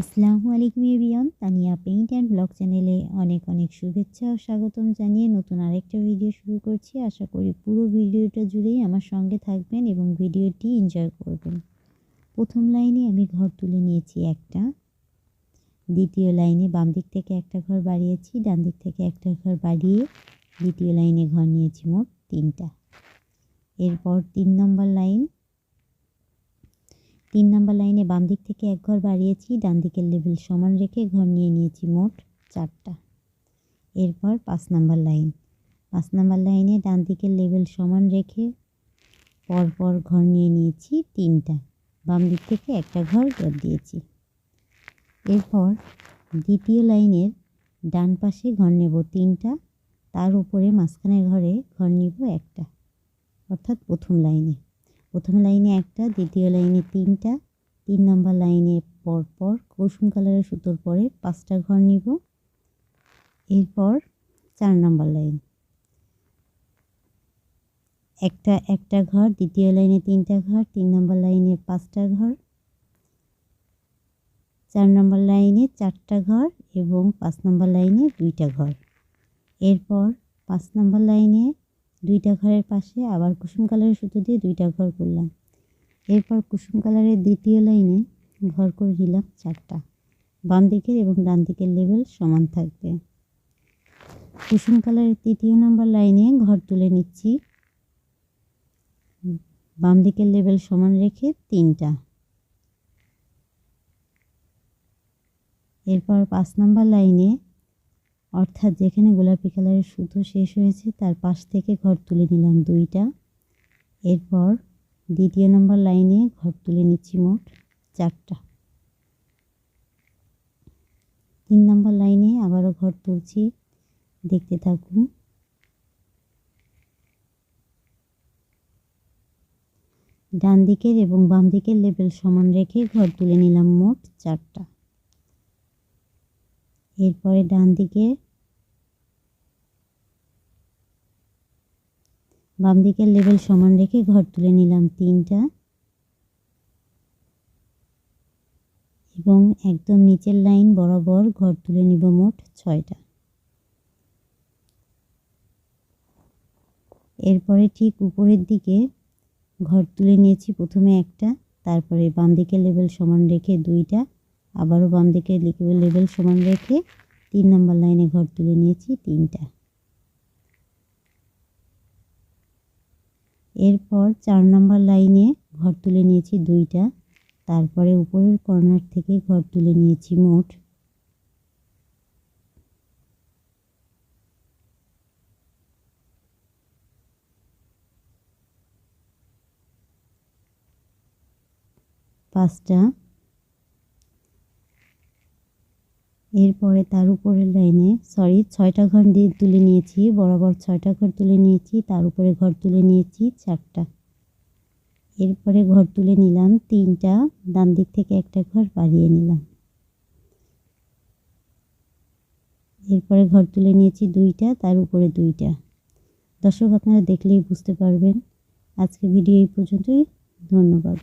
আসসালামু আলাইকুম এভিয়ন তানিয়া পেইন্ট অ্যান্ড ব্লগ চ্যানেলে অনেক অনেক শুভেচ্ছা ও স্বাগতম জানিয়ে নতুন আরেকটা ভিডিও শুরু করছি। আশা করি পুরো ভিডিওটা জুড়েই আমার সঙ্গে থাকবেন এবং ভিডিওটি এনজয় করবেন। প্রথম লাইনে আমি ঘর তুলে নিয়েছি একটা। দ্বিতীয় লাইনে বাম দিক থেকে একটা ঘর বাড়িয়েছি, ডান দিক থেকে একটা ঘর বাড়িয়ে দ্বিতীয় লাইনে ঘর নিয়েছি মোট তিনটা। এরপর তিন নম্বর লাইন তিন নাম্বার লাইনে বাম দিক থেকে এক ঘর বাড়িয়েছি, ডান দিকের লেভেল সমান রেখে ঘর নিয়ে নিয়েছি মোট চারটা। এরপর পাঁচ নাম্বার লাইন। পাঁচ নাম্বার লাইনে ডান দিকের লেভেল সমান রেখে পরপর ঘর নিয়ে নিয়েছি তিনটা। বাম দিক থেকে একটা ঘর জট দিয়েছি। এরপর দ্বিতীয় লাইনের ডান পাশে ঘর নেব তিনটা, তার উপরে মাঝখানের ঘরে ঘর নিব একটা, অর্থাৎ প্রথম লাইনে। প্রথম লাইনে একটা, দ্বিতীয় লাইনে তিনটা, তিন নম্বর লাইনে পরপর, কুসুম কালারের সুতোর পরে পাঁচটা ঘর নিব। এরপর চার নম্বর লাইন। একটা একটা ঘর, দ্বিতীয় লাইনে তিনটা ঘর, তিন নম্বর লাইনে পাঁচটা ঘর। চার নম্বর লাইনে চারটা ঘর এবং পাঁচ নম্বর লাইনে দুইটা ঘর। এরপর পাঁচ নম্বর লাইনে দুইটা ঘরের পাশে আবার কুসুম কালারের সুতো দিয়ে দুইটা ঘর করলাম। এরপর কুসুম কালারের দ্বিতীয় লাইনে ঘর করে নিলাম চারটা। বাম দিকের এবং ডান দিকের লেভেল সমান থাকবে। কুসুম কালারের তৃতীয় নাম্বার লাইনে ঘর তুলে নিচ্ছি। বাম দিকের লেভেল সমান রেখে তিনটা। এরপর পাঁচ নাম্বার লাইনে অর্থাৎ যেখানে গোলাপি কালারের সুতো শেষ হয়েছে, তার পাশ থেকে ঘর তুলে নিলাম দুইটা। এরপর দ্বিতীয় নম্বর লাইনে ঘর তুলে নিচ্ছি মোট চারটা। তিন নম্বর লাইনে আবারও ঘর তুলছি। দেখতে থাকুন। ডান দিকের এবং বাম দিকের লেভেল সমান রেখে ঘর তুলে নিলাম মোট চারটা। এরপরে ডান দিকে বাম দিকের লেভেল সমান রেখে ঘর তুলে নিলাম তিনটা। এবং একদম নিচের লাইন বরাবর ঘর তুলে নিব মোট ছয়টা। এরপরে ঠিক উপরের দিকে ঘর তুলে নিয়েছি প্রথমে একটা, তারপরে বাম দিকের লেভেল সমান রেখে দুইটা, আবারও বাম দিকে লেভেল সমান রেখে তিন নম্বর লাইনে ঘর তুলে নিয়েছি তিনটা। এরপর চার নাম্বার লাইনে ঘর তুলে নিয়েছি দুইটা। তারপরে উপরের কর্নার থেকে ঘর তুলে নিয়েছি মোট। পাঁচটা। এরপরে তার উপরের লাইনে সরি ছয়টা ঘর দিয়ে তুলে নিয়েছি, বরাবর ছয়টা ঘর তুলে নিয়েছি, তার উপরে ঘর তুলে নিয়েছি চারটা। এরপরে ঘর তুলে নিলাম তিনটা, ডান দিক থেকে একটা ঘর বাড়িয়ে নিলাম। এরপরে ঘর তুলে নিয়েছি দুইটা, তার উপরে দুইটা। দর্শক, আপনারা দেখলেই বুঝতে পারবেন। আজকে ভিডিও এই পর্যন্তই, ধন্যবাদ।